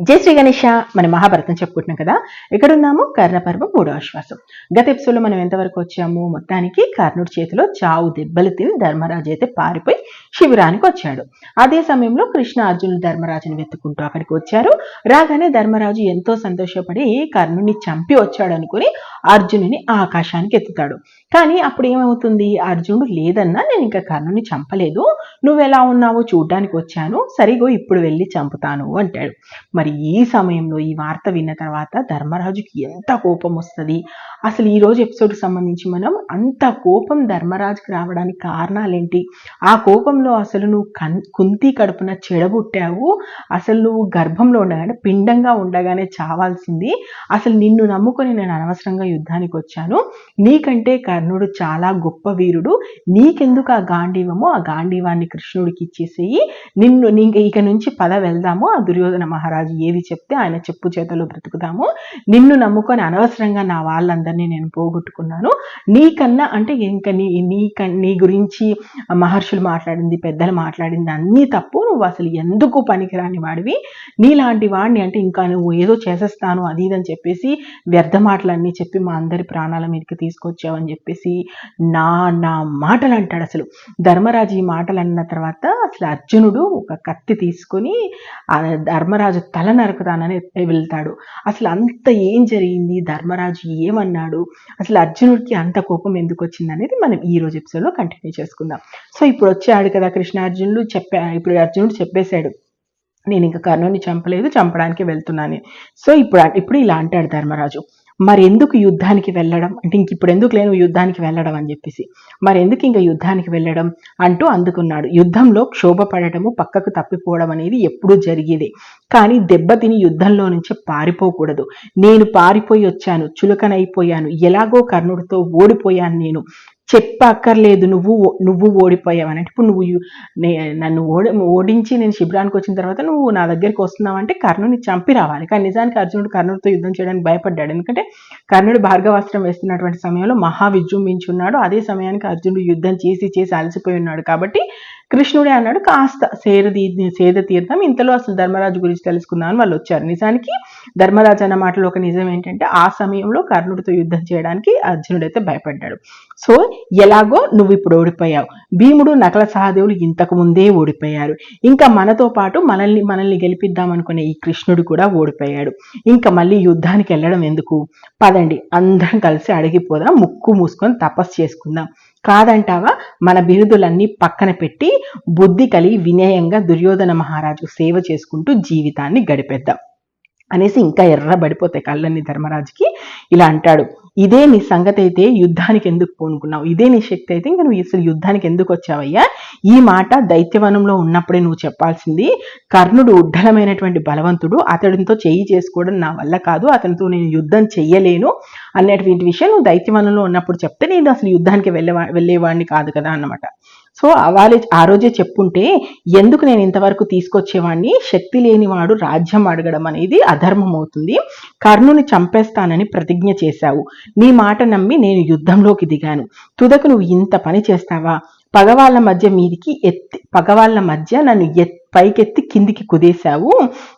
జై శ్రీ గణేష. మన మహాభారతం చెప్పుకుంటున్నాం కదా. ఎక్కడున్నాము కర్ణపర్వం మూడో ఆశ్వాసం. గత ఎపిసోడ్లో మనం ఎంతవరకు వచ్చాము? మొత్తానికి కర్ణుడి చేతిలో చావు దెబ్బలు తిని ధర్మరాజు అయితే పారిపోయి శిబిరానికి వచ్చాడు. అదే సమయంలో కృష్ణ అర్జునుడు ధర్మరాజుని వెతుకుంటూ అక్కడికి వచ్చారు. రాగానే ధర్మరాజు ఎంతో సంతోషపడి కర్ణుడిని చంపి వచ్చాడు అనుకుని అర్జునుని ఆకాశానికి ఎత్తుతాడు. కానీ అప్పుడు ఏమవుతుంది? అర్జునుడు లేదన్నా నేను ఇంకా కర్ణుని చంపలేదు. నువ్వు ఎలా ఉన్నావో చూడ్డానికి వచ్చాను. సరిగో ఇప్పుడు వెళ్ళి చంపుతాను అంటాడు. మరి ఈ సమయంలో ఈ వార్త విన్న తర్వాత ధర్మరాజుకి ఎంత కోపం వస్తుంది? అసలు ఈ రోజు ఎపిసోడ్కి సంబంధించి మనం అంత కోపం ధర్మరాజుకి రావడానికి కారణాలేంటి? ఆ కోపంలో అసలు నువ్వు కన్ కుంతి కడుపున చెడబుట్టావు. అసలు నువ్వు గర్భంలో ఉండగానే పిండంగా ఉండగానే చావాల్సింది. అసలు నిన్ను నమ్ముకొని నేను అనవసరంగా యుద్ధానికి వచ్చాను నీకంటే కర్ణుడు చాలా గొప్ప వీరుడు. నీకెందుకు ఆ గాంధీవము? ఆ గాంధీవాన్ని కృష్ణుడికి ఇచ్చేసేయి. నిన్ను నీ ఇక నుంచి పద వెళ్దాము. ఆ దుర్యోధన మహారాజు ఏది చెప్తే ఆయన చెప్పు చేతలో బ్రతుకుతాము నిన్ను నమ్ముకొని అనవసరంగా నా వాళ్ళందరినీ నేను పోగొట్టుకున్నాను. నీకన్నా అంటే ఇంకా నీ నీ నీ గురించి మహర్షులు మాట్లాడింది పెద్దలు మాట్లాడింది అన్నీ తప్పు. నువ్వు అసలు ఎందుకు పనికిరాని వాడివి? నీలాంటి వాడిని అంటే ఇంకా నువ్వు ఏదో చేసేస్తాను అది ఇది అని చెప్పేసి వ్యర్థ మాటలన్నీ చెప్పి మా అందరి ప్రాణాల మీదకి తీసుకొచ్చావని చెప్పేసి నా నా మాటలు అంటాడు అసలు. ధర్మరాజు ఈ మాటలు అన్న తర్వాత అసలు అర్జునుడు ఒక కత్తి తీసుకొని ఆ ధర్మరాజు తల నరుకుతానని వెళ్తాడు. అసలు అంత ఏం జరిగింది? ధర్మరాజు ఏమన్నాడు? అసలు అర్జునుడికి అంత కోపం ఎందుకు వచ్చింది అనేది మనం ఈ రోజు ఎపిసోడ్లో కంటిన్యూ చేసుకుందాం. సో ఇప్పుడు వచ్చాడు కదా కృష్ణార్జునుడు చెప్పా ఇప్పుడు అర్జునుడు చెప్పేశాడు. నేను ఇంకా కర్ణుని చంపలేదు చంపడానికి వెళ్తున్నాను. సో ఇప్పుడు ఇప్పుడు ఇలా అంటాడు ధర్మరాజు. మరి ఎందుకు యుద్ధానికి వెళ్ళడం? అంటే ఇంక ఇప్పుడు ఎందుకు లేను యుద్ధానికి వెళ్ళడం అని చెప్పేసి. మరి ఎందుకు ఇంకా యుద్ధానికి వెళ్ళడం అంటూ అందుకున్నాడు. యుద్ధంలో క్షోభపడటము పక్కకు తప్పిపోవడం అనేది ఎప్పుడూ జరిగేదే. కానీ దెబ్బతిని యుద్ధంలో నుంచి పారిపోకూడదు. నేను పారిపోయి వచ్చాను చులకనైపోయాను ఎలాగో కర్ణుడితో ఓడిపోయాను నేను. చెప్పక్కర్లేదు నువ్వు నువ్వు ఓడిపోయావు ఇప్పుడు నువ్వు నన్ను ఓడి ఓడించి నేను శిబిరానికి వచ్చిన తర్వాత నువ్వు నా దగ్గరికి వస్తున్నావంటే కర్ణుని చంపి రావాలి. కానీ నిజానికి అర్జునుడు కర్ణుడితో యుద్ధం చేయడానికి భయపడ్డాడు. ఎందుకంటే కర్ణుడు భార్గవాస్త్రం వేస్తున్నటువంటి సమయంలో మహా విజృంభించున్నాడు అదే సమయానికి అర్జునుడు యుద్ధం చేసి చేసి అలసిపోయి ఉన్నాడు. కాబట్టి కృష్ణుడే అన్నాడు కాస్త సేద సేద తీర్థం. ఇంతలో అసలు ధర్మరాజు గురించి తెలుసుకుందామని వాళ్ళు వచ్చారు. నిజానికి ధర్మరాజు అన్న మాటలో ఒక నిజం ఏంటంటే ఆ సమయంలో కర్ణుడితో యుద్ధం చేయడానికి అర్జునుడైతే భయపడ్డాడు. సో ఎలాగో నువ్వు ఇప్పుడు ఓడిపోయావు. భీముడు నకల సహదేవులు ఇంతకు ముందే ఓడిపోయారు. ఇంకా మనతో పాటు మనల్ని మనల్ని గెలిపిద్దాం అనుకునే ఈ కృష్ణుడు కూడా ఓడిపోయాడు. ఇంకా మళ్ళీ యుద్ధానికి వెళ్ళడం ఎందుకు? పదండి అందరం కలిసి అడిగిపోదాం ముక్కు మూసుకొని తపస్సు చేసుకుందాం. కాదంటావా? మన బిరుదులన్నీ పక్కన పెట్టి బుద్ధి కలిగి వినయంగా దుర్యోధన మహారాజు సేవ చేసుకుంటూ జీవితాన్ని గడిపేద్దాం. అనేసి ఇంకా ఎర్రబడిపోతాయి కళ్ళన్ని ధర్మరాజుకి. ఇలా అంటాడు ఇదే నీ సంగతి అయితే యుద్ధానికి ఎందుకు పూనుకున్నావు? ఇదే నీ శక్తి అయితే ఇంకా నువ్వు అసలు యుద్ధానికి ఎందుకు వచ్చావయ్యా ఈ మాట దైత్యవనంలో ఉన్నప్పుడే నువ్వు చెప్పాల్సింది కర్ణుడు ఉడ్డలమైనటువంటి బలవంతుడు అతడితో చేయి చేసుకోవడం నా వల్ల కాదు అతనితో నేను యుద్ధం చెయ్యలేను అనేటువంటి విషయం నువ్వు దైత్యవనంలో ఉన్నప్పుడు చెప్తే నేను అసలు యుద్ధానికి వెళ్ళే వెళ్ళేవాడిని కాదు కదా అన్నమాట. సో అవాలే ఆ రోజే చెప్పుంటే ఎందుకు నేను ఇంతవరకు తీసుకొచ్చేవాడిని శక్తి లేనివాడు రాజ్యం అడగడం అనేది అధర్మం అవుతుంది కర్ణుని చంపేస్తానని ప్రతిజ్ఞ చేశావు. నీ మాట నమ్మి నేను యుద్ధంలోకి దిగాను. తుదకు నువ్వు ఇంత పని చేస్తావా? పగవాళ్ళ మధ్య మీదికి ఎత్తి పగవాళ్ళ మధ్య నన్ను ఎత్తి పైకెత్తి కిందికి కుదేశావు.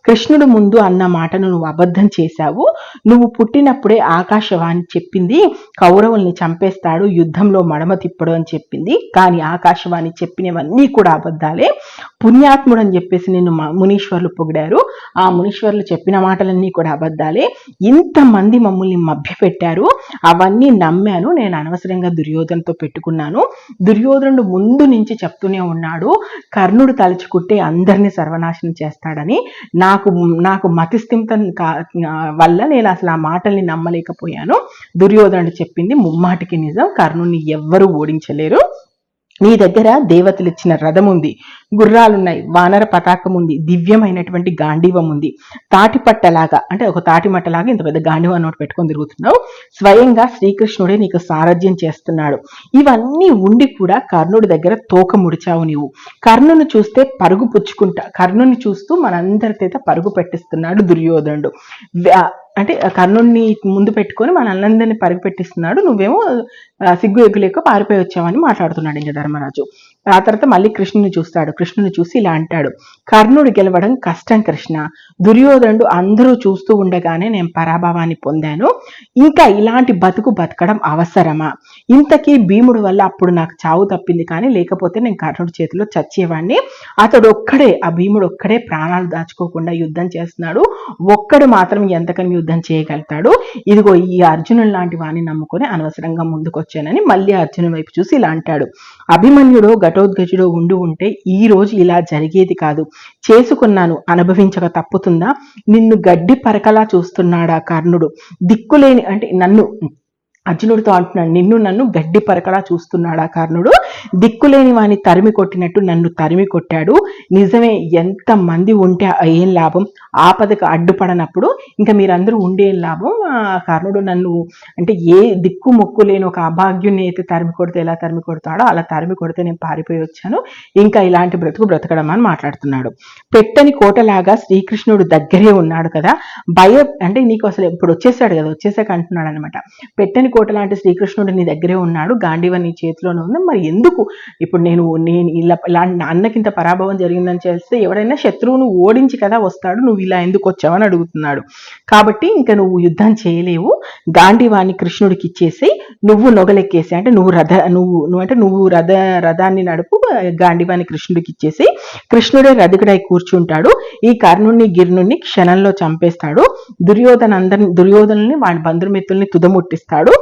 కృష్ణుడు ముందు అన్న మాటను నువ్వు అబద్ధం చేశావు. నువ్వు పుట్టినప్పుడే ఆకాశవాణి చెప్పింది కౌరవుల్ని చంపేస్తాడు యుద్ధంలో మడమ తిప్పడు అని చెప్పింది. కానీ ఆకాశవాణి చెప్పినవన్నీ కూడా అబద్ధాలే. పుణ్యాత్ముడు అని చెప్పేసి నిన్ను మునీశ్వర్లు పొగిడారు. ఆ మునీశ్వర్లు చెప్పిన మాటలన్నీ కూడా అబద్ధాలే. ఇంతమంది మమ్మల్ని మభ్యపెట్టారు. అవన్నీ నమ్మాను. నేను అనవసరంగా దుర్యోధనతో పెట్టుకున్నాను. దుర్యోధనుడు ముందు నుంచి చెప్తూనే ఉన్నాడు. కర్ణుడు తలుచుకుంటే అందరినీ సర్వనాశనం చేస్తాడని నాకు నాకు మతిస్థిమితం వల్ల నేను అసలు ఆ మాటల్ని నమ్మలేకపోయాను. దుర్యోధనుడు చెప్పింది ముమ్మాటికి నిజం. కర్ణుని ఎవ్వరూ ఓడించలేరు. నీ దగ్గర దేవతలు ఇచ్చిన రథం ఉంది గుర్రాలున్నాయి. వానర పతాకం ఉంది దివ్యమైనటువంటి గాంధీవం ఉంది తాటిపట్టలాగా అంటే ఒక తాటిమట్టలాగా ఇంత పెద్ద గాంధీవం నోటి పెట్టుకొని తిరుగుతున్నావు. స్వయంగా శ్రీకృష్ణుడే నీకు సారథ్యం చేస్తున్నాడు. ఇవన్నీ ఉండి కూడా కర్ణుడి దగ్గర తోక ముడిచావు నీవు. కర్ణుని చూస్తే పరుగు పుచ్చుకుంటా. కర్ణుని చూస్తూ మనందరి చేత పరుగు పెట్టిస్తున్నాడు దుర్యోధనుడు. అంటే కర్ణుడిని ముందు పెట్టుకొని మన అన్నందరిని పరుగు పెట్టిస్తున్నాడు నువ్వేమో సిగ్గు ఎగ్గులేక పారిపోయి వచ్చావని మాట్లాడుతున్నాడు ఇంకా ధర్మరాజు ఆ తర్వాత మళ్ళీ కృష్ణుని చూస్తాడు. కృష్ణుని చూసి ఇలా అంటాడు. కర్ణుడు గెలవడం కష్టం కృష్ణ. దుర్యోధనుడు అందరూ చూస్తూ ఉండగానే నేను పరాభవాన్ని పొందాను. ఇంకా ఇలాంటి బతుకు బతకడం అవసరమా? ఇంతకీ భీముడు వల్ల అప్పుడు నాకు చావు తప్పింది కానీ లేకపోతే నేను కర్ణుడి చేతిలో చచ్చేవాడిని అతడు ఒక్కడే ఆ భీముడు ఒక్కడే ప్రాణాలు దాచుకోకుండా యుద్ధం చేస్తున్నాడు. ఒక్కడు మాత్రం ఎంతకని యుద్ధం చేయగలుగుతాడు. ఇదిగో ఈ అర్జునుడు లాంటి వాడిని నమ్ముకొని అనవసరంగా ముందుకొచ్చానని మళ్ళీ అర్జునుడి వైపు చూసి ఇలా అంటాడు. అభిమన్యుడో ఘటోద్గజుడో ఉండి ఉంటే ఈ రోజు ఇలా జరిగేది కాదు. చేసుకున్నాను. అనుభవించక తప్పుతుందా? నిన్ను గడ్డి పరకలా చూస్తున్నాడా కర్ణుడు? దిక్కులేని అంటే నన్ను అర్జునుడితో అంటున్నాడు నిన్ను నన్ను గడ్డి పరకలా ఆ కర్ణుడు? దిక్కులేని వాని తరిమి కొట్టినట్టు నన్ను తరిమి కొట్టాడు. నిజమే ఎంత మంది ఉంటే ఏం లాభం? ఆపదకు అడ్డుపడనప్పుడు ఇంకా మీరందరూ ఉండే లాభం? ఆ కర్ణుడు నన్ను అంటే ఏ దిక్కు మొక్కు లేని ఒక అభాగ్యుని అయితే తరిమి కొడితే ఎలా తరిమి కొడతాడో అలా తరిమి కొడితే నేను పారిపోయి వచ్చాను. ఇంకా ఇలాంటి బ్రతుకు బ్రతకడం అని మాట్లాడుతున్నాడు. పెట్టని కోటలాగా శ్రీకృష్ణుడు దగ్గరే ఉన్నాడు కదా. భయ అంటే నీకు అసలు ఇప్పుడు వచ్చేసాడు కదా వచ్చేసాక అంటున్నాడు అనమాట పెట్టని కోట లాంటి శ్రీకృష్ణుడు నీ దగ్గరే ఉన్నాడు గాంధీవ నీ చేతిలోనే ఉంది. మరి ఎందుకు? ఇప్పుడు నేను నేను ఇలా ఇలాంటి అన్నకింత పరాభవం జరిగిందని చేస్తే ఎవడైనా శత్రువును ఓడించి కదా వస్తాడు నువ్వు ఇలా ఎందుకు వచ్చావని అడుగుతున్నాడు. కాబట్టి ఇంకా నువ్వు యుద్ధం చేయలేవు. గాంధీవాన్ని కృష్ణుడికి ఇచ్చేసి నువ్వు నొగలెక్కేసి అంటే నువ్వు రథ నువ్వు నువ్వు అంటే నువ్వు రథ రథాన్ని నడుపు గాంధీవాన్ని కృష్ణుడికి ఇచ్చేసి కృష్ణుడే రథకుడై కూర్చుంటాడు. ఈ కర్ణుణ్ణి గిర్ణుణ్ణి క్షణంలో చంపేస్తాడు. దుర్యోధన అందరిని దుర్యోధనుల్ని వాడి బంధుమిత్రుల్ని తుదముట్టిస్తాడు.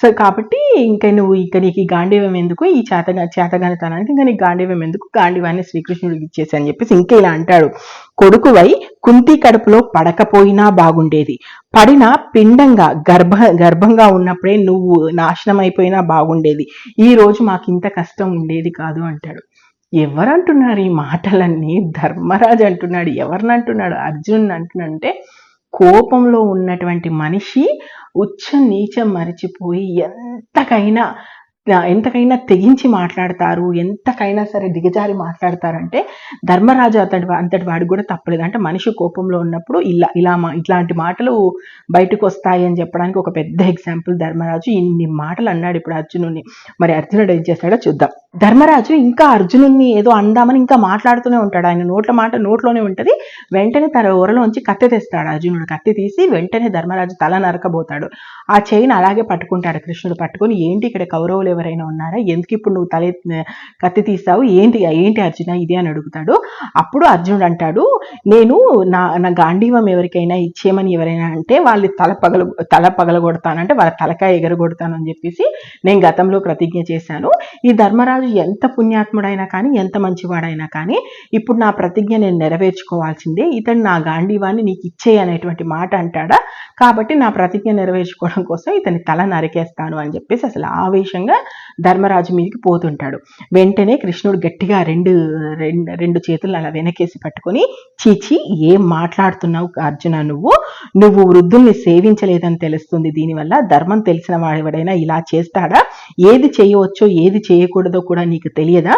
సో కాబట్టి ఇంకా నువ్వు ఇంకా నీకు ఈ గాంధీవం ఎందుకు? ఈ చేతగా చేతగానితనానికి ఇంకా నీకు గాంధీవం ఎందుకు? గాంధీవాన్ని శ్రీకృష్ణుడికి ఇచ్చేసి అని చెప్పేసి ఇంకా ఇలా అంటాడు. కొడుకువై కుంతి కడుపులో పడకపోయినా బాగుండేది. పడిన పిండంగా గర్భ గర్భంగా ఉన్నప్పుడే నువ్వు నాశనం అయిపోయినా బాగుండేది. ఈ రోజు మాకు ఇంత కష్టం ఉండేది కాదు అంటాడు. ఎవరంటున్నారు ఈ మాటలన్నీ? ధర్మరాజు అంటున్నాడు ఎవరిని అంటున్నాడు? అర్జున్ అంటున్నాడు. అంటే కోపంలో ఉన్నటువంటి మనిషి ఉచ్చ నీచం మరిచిపోయి ఎంతకైనా ఎంతకైనా తెగించి మాట్లాడతారు ఎంతకైనా సరే దిగజారి మాట్లాడతారంటే ధర్మరాజు అతడి అంతటి వాడికి కూడా తప్పలేదు. అంటే మనిషి కోపంలో ఉన్నప్పుడు ఇలా ఇలా మా ఇట్లాంటి మాటలు బయటకు వస్తాయి అని చెప్పడానికి ఒక పెద్ద ఎగ్జాంపుల్ ధర్మరాజు ఇన్ని మాటలు అన్నాడు ఇప్పుడు అర్జునుడిని. మరి అర్జునుడు ఏం చేస్తాడో చూద్దాం. ధర్మరాజు ఇంకా అర్జునుడిని ఏదో అందామని ఇంకా మాట్లాడుతూనే ఉంటాడు. ఆయన నోట్ల మాట నోట్లోనే ఉంటది. వెంటనే తన ఊరలోంచి కత్తి తెస్తాడు అర్జునుడు. కత్తి తీసి వెంటనే ధర్మరాజు తల నరకబోతాడు. ఆ చైన్ అలాగే పట్టుకుంటాడు కృష్ణుడు పట్టుకొని. ఏంటి ఇక్కడ కౌరవులు ఎవరైనా ఉన్నారా? ఎందుకు ఇప్పుడు నువ్వు తల కత్తి తీస్తావు? ఏంటి ఏంటి అర్జున? ఇది అని అడుగుతాడు. అప్పుడు అర్జునుడు అంటాడు నేను నా నా గాంధీవం ఎవరికైనా ఇచ్చేయమని ఎవరైనా అంటే వాళ్ళు తల పగల తల పగలగొడతానంటే వాళ్ళ తలకాయ ఎగరగొడతాను అని చెప్పేసి నేను గతంలో ప్రతిజ్ఞ చేశాను. ఈ ధర్మరాజు ఎంత పుణ్యాత్ముడైనా కానీ ఎంత మంచివాడైనా కానీ ఇప్పుడు నా ప్రతిజ్ఞ నేను నెరవేర్చుకోవాల్సిందే. ఇతడు నా గాంధీవాన్ని నీకు ఇచ్చేయి అనేటువంటి మాట అంటాడా? కాబట్టి నా ప్రతిజ్ఞ నెరవేర్చుకోవడం కోసం ఇతని తల నరికేస్తాను అని చెప్పేసి అసలు ఆవేశంగా ధర్మరాజు మీదకి పోతుంటాడు. వెంటనే కృష్ణుడు గట్టిగా రెండు రెండు రెండు చేతులు అలా వెనకేసి పట్టుకొని చీచి ఏం మాట్లాడుతున్నావు అర్జున నువ్వు? నువ్వు వృద్ధుల్ని సేవించలేదని తెలుస్తుంది. దీనివల్ల ధర్మం తెలిసిన వాడెవడైనా ఇలా చేస్తాడా? ఏది చేయవచ్చో ఏది చేయకూడదో కూడా నీకు తెలియదా?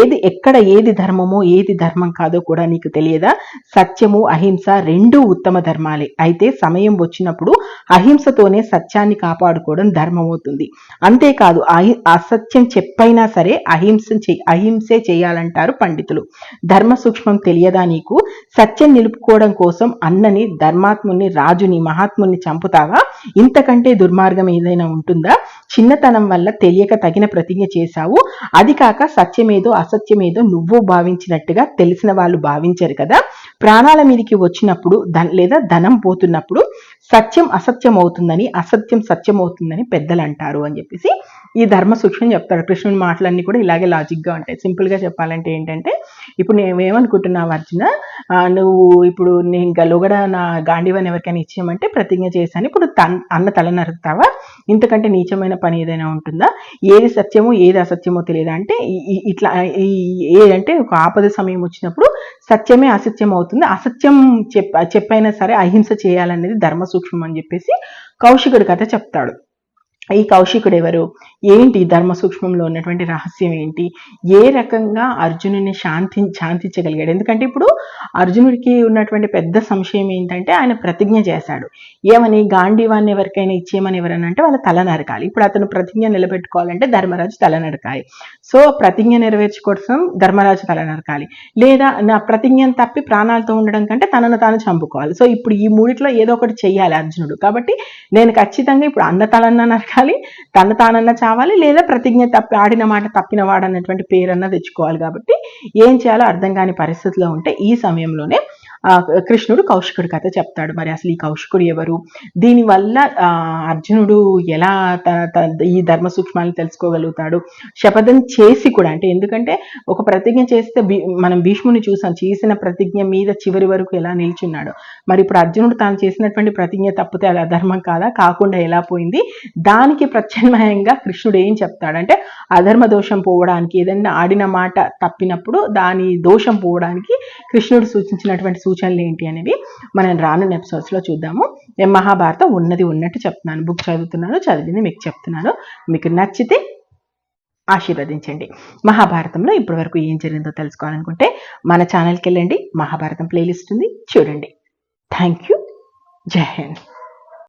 ఏది ఎక్కడ ఏది ధర్మమో ఏది ధర్మం కాదో కూడా నీకు తెలియదా? సత్యము అహింస రెండూ ఉత్తమ ధర్మాలే. అయితే సమయం వచ్చినప్పుడు అహింసతోనే సత్యాన్ని కాపాడుకోవడం ధర్మం అవుతుంది అంతేకాదు అహి- అసత్యం చెప్పైనా సరే అహింస అహింసే చేయాలంటారు పండితులు. ధర్మ సూక్ష్మం తెలియదా నీకు? సత్యం నిలుపుకోవడం కోసం అన్నని ధర్మాత్ముని రాజుని మహాత్ముని చంపుతావా? ఇంతకంటే దుర్మార్గం ఏదైనా ఉంటుందా? చిన్నతనం వల్ల తెలియక తగిన ప్రతిజ్ఞ చేశావు. అది కాక సత్యమేదో అసత్యమేదో నువ్వు భావించినట్టుగా తెలిసిన వాళ్ళు భావించరు కదా? ప్రాణాల మీదకి వచ్చినప్పుడు ధన్ లేదా ధనం పోతున్నప్పుడు సత్యం అసత్యం అవుతుందని అసత్యం సత్యం అవుతుందని పెద్దలు అంటారు అని చెప్పేసి ఈ ధర్మ సూక్ష్మం చెప్తాడు కృష్ణుని మాటలన్నీ కూడా ఇలాగే లాజిక్గా ఉంటాయి. సింపుల్గా చెప్పాలంటే ఏంటంటే ఇప్పుడు నేను ఏమనుకుంటున్నావు అర్జున నువ్వు ఇప్పుడు నేను ఇంకా లోగడ నా గాంధీవాన్ని ఎవరికైనా ఇచ్చేయమంటే ప్రతిజ్ఞ చేశాను. ఇప్పుడు తన్- అన్న తల నరుకుతావా? ఇంతకంటే నీచమైన పని ఏదైనా ఉంటుందా? ఏది సత్యమో ఏది అసత్యమో తెలియదా? అంటే ఇట్లా ఏదంటే ఒక ఆపద సమయం వచ్చినప్పుడు సత్యమే అసత్యం అవుతుంది అసత్యం చెప్ చెప్పైనా సరే అహింస చేయాలనేది ధర్మ సూక్ష్మం అని చెప్పేసి కౌశికుడి కథ చెప్తాడు. ఈ కౌశికుడు ఎవరు? ఏంటి ధర్మ సూక్ష్మంలో ఉన్నటువంటి రహస్యం ఏంటి? ఏ రకంగా అర్జునుని శాంతి శాంతించగలిగాడు? ఎందుకంటే ఇప్పుడు అర్జునుడికి ఉన్నటువంటి పెద్ద సంశయం ఏంటంటే ఆయన ప్రతిజ్ఞ చేశాడు. ఏమని? గాంధీవాన్ని ఎవరికైనా ఇచ్చేయమని ఎవరని అంటే వాళ్ళ తల నరకాలి. ఇప్పుడు అతను ప్రతిజ్ఞ నిలబెట్టుకోవాలంటే ధర్మరాజు తల నరకాలి. సో ప్రతిజ్ఞ నెరవేర్చుకోవడం ధర్మరాజు తల నరకాలి. లేదా నా ప్రతిజ్ఞను తప్పి ప్రాణాలతో ఉండడం కంటే తనను తాను చంపుకోవాలి. సో ఇప్పుడు ఈ మూడిట్లో ఏదో ఒకటి చెయ్యాలి అర్జునుడు. కాబట్టి నేను ఖచ్చితంగా ఇప్పుడు అన్న తలన్న నరకాలి. తన తానన్న చావాలి లేదా ప్రతిజ్ఞ తప్పి ఆడిన మాట తప్పిన వాడు అన్నటువంటి పేరన్నా తెచ్చుకోవాలి కాబట్టి ఏం చేయాలో అర్థం కాని పరిస్థితిలో ఉంటే ఈ సమయంలోనే కృష్ణుడు కౌశికుడి కథ చెప్తాడు. మరి అసలు ఈ కౌశికుడు ఎవరు? దీనివల్ల ఆ, అర్జునుడు ఎలా ఈ ధర్మ సూక్ష్మాలను తెలుసుకోగలుగుతాడు? శపథం చేసి కూడా అంటే ఎందుకంటే ఒక ప్రతిజ్ఞ చేస్తే మనం భీష్ముని చూసాం చేసిన ప్రతిజ్ఞ మీద చివరి వరకు ఎలా నిల్చున్నాడు. మరి ఇప్పుడు అర్జునుడు తాను చేసినటువంటి ప్రతిజ్ఞ తప్పితే అది అధర్మం కాదా? కాకుండా ఎలా పోయింది? దానికి ప్రత్యామ్నాయంగా కృష్ణుడు ఏం చెప్తాడంటే అధర్మ దోషం పోవడానికి ఏదైనా ఆడిన మాట తప్పినప్పుడు దాని దోషం పోవడానికి కృష్ణుడు సూచించినటువంటి సూచనలు ఏంటి అనేవి మనం రానున్న ఎపిసోడ్స్లో చూద్దాము. నేను మహాభారతం ఉన్నది ఉన్నట్టు చెప్తున్నాను. బుక్ చదువుతున్నాను చదివింది మీకు చెప్తున్నాను. మీకు నచ్చితే ఆశీర్వదించండి. మహాభారతంలో ఇప్పటి వరకు ఏం జరిగిందో తెలుసుకోవాలనుకుంటే మన ఛానల్కి వెళ్ళండి. మహాభారతం ప్లేలిస్ట్ ఉంది. చూడండి. థ్యాంక్ యూ జై హింద్